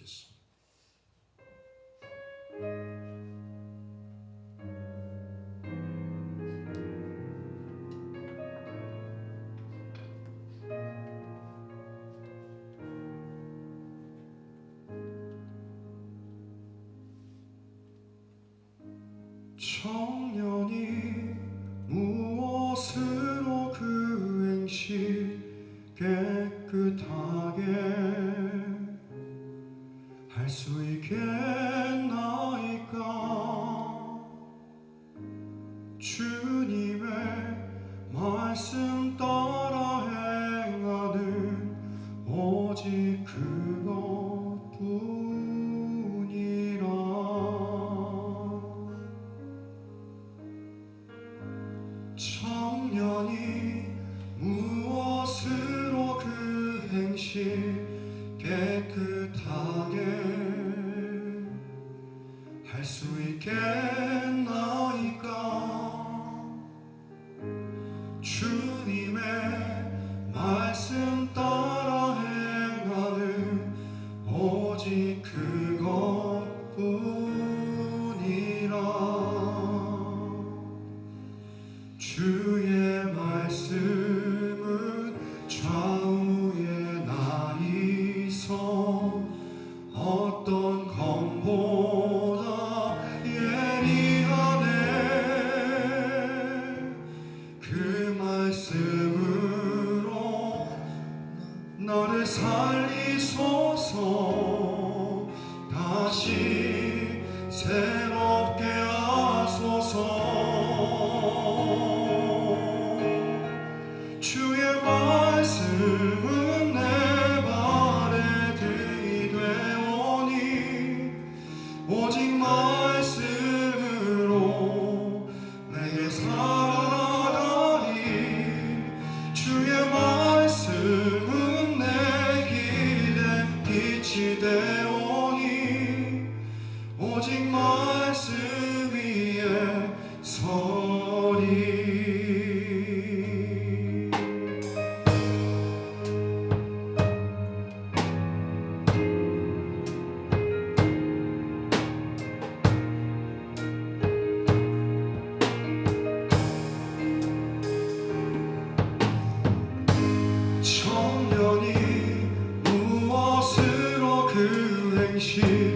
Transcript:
듣겠습니다. 청년이 무엇으로 그 행실 깨끗하게 할 수 있겠나이까 주님의 말씀 있겠나이까 주님의 말씀 따라 행하는 오직 그것뿐이라. 주의 말씀 살리소서. 다시 새 she